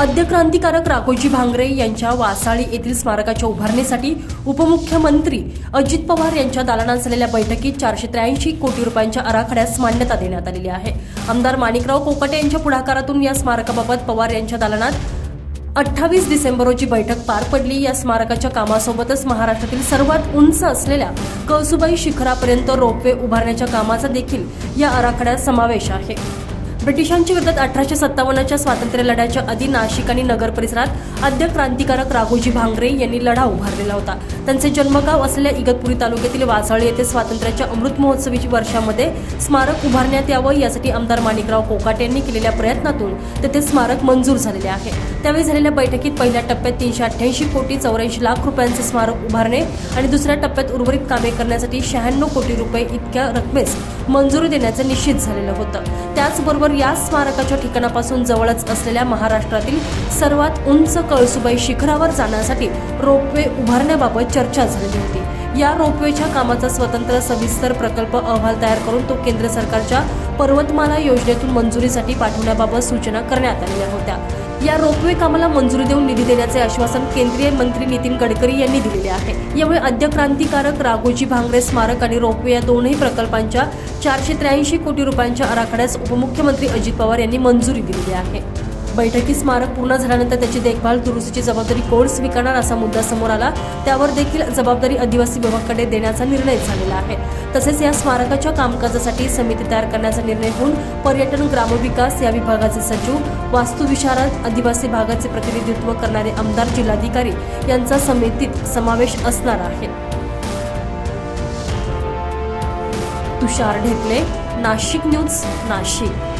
अद्यक्रांतिकारक राघोजी भांगरे यांच्या वासाळी येथील स्मारकाच्या उभारणीसाठी उपमुख्यमंत्री अजित पवार यांच्या दालनात झालेल्या बैठकीत चारशे त्र्याऐंशी कोटी रुपयांच्या आराखड्यास मान्यता देण्यात आलेली आहे. आमदार माणिकराव कोकटे यांच्या पुढाकारातून या स्मारकाबाबत पवार यांच्या दालनात अठ्ठावीस डिसेंबर रोजी बैठक पार पडली. या स्मारकाच्या कामासोबतच महाराष्ट्रातील सर्वात उंच असलेल्या कळसुबाई शिखरापर्यंत रोपवे उभारण्याच्या कामाचा देखील या आराखड्यात समावेश आहे. ब्रिटिशांच्या विरोधात अठराशे सत्तावन्नच्या स्वातंत्र्य लढ्याच्या आधी नाशिक आणि नगर परिसरात आद्य क्रांतिकारक राघोजी भांगरे यांनी लढा उभारलेला होता. त्यांचे जन्मगाव असलेल्या इगतपुरी तालुक्यातील वासाळी येथे स्वातंत्र्याच्या अमृत महोत्सवी वर्षामध्ये स्मारक उभारण्यात यावं यासाठी आमदार माणिकराव कोकाटे यांनी केलेल्या प्रयत्नातून तेथे स्मारक मंजूर झालेले आहे. त्यावेळी झालेल्या बैठकीत पहिल्या टप्प्यात तीनशे अठ्ठ्याऐंशी कोटी चौऱ्याऐंशी लाख रुपयांचे स्मारक उभारणे आणि दुसऱ्या टप्प्यात उर्वरित कामे करण्यासाठी शहाण्णव कोटी रुपये इतक्या रकमेस मंजुरी देण्याचं निश्चित झालेलं होतं. त्याचबरोबर या स्मारकाच्या ठिकाणापासून जवळच असलेल्या महाराष्ट्रातील सर्वात उंच कळसुबाई शिखरावर जाण्यासाठी रोपवे उभारण्याबाबत चर्चा झालेली होती. या रोपवेच्या कामाचा स्वतंत्र सविस्तर प्रकल्प अहवाल तयार करून तो केंद्र सरकारच्या पर्वतमाला योजनेतून मंजुरीसाठी पाठवण्याबाबत सूचना करण्यात आलेल्या होत्या. या रोपवे कामाला मंजुरी देऊन निधी देण्याचे आश्वासन केंद्रीय मंत्री नितीन गडकरी यांनी दिलेले आहे. यावेळी आद्य क्रांतिकारक राघोजी भांगरे स्मारक आणि रोपवे या दोन्ही प्रकल्पांच्या चारशे त्र्याऐंशी कोटी रुपयांच्या आराखड्यास उपमुख्यमंत्री अजित पवार यांनी मंजुरी दिलेली आहे. बैठकी स्मारक पूर्ण झाल्यानंतर त्याची देखभाल दुरुस्तीची जबाबदारी कोण स्वीकारणार असा मुद्दा समोर आला. त्यावर देखील जबाबदारी आदिवासी विभागाकडे देण्याचा निर्णय झालेला आहे. तसेच या स्मारकाच्या कामकाजासाठी समिती तयार करण्याचा निर्णय होऊन पर्यटन ग्रामविकास या विभागाचे सचिव वास्तुविशारद आदिवासी भागाचे प्रतिनिधित्व करणारे आमदार जिल्हाधिकारी यांचा समितीत समावेश असणार आहे. तुषार ढेपले नाशिक न्यूज नाशिक.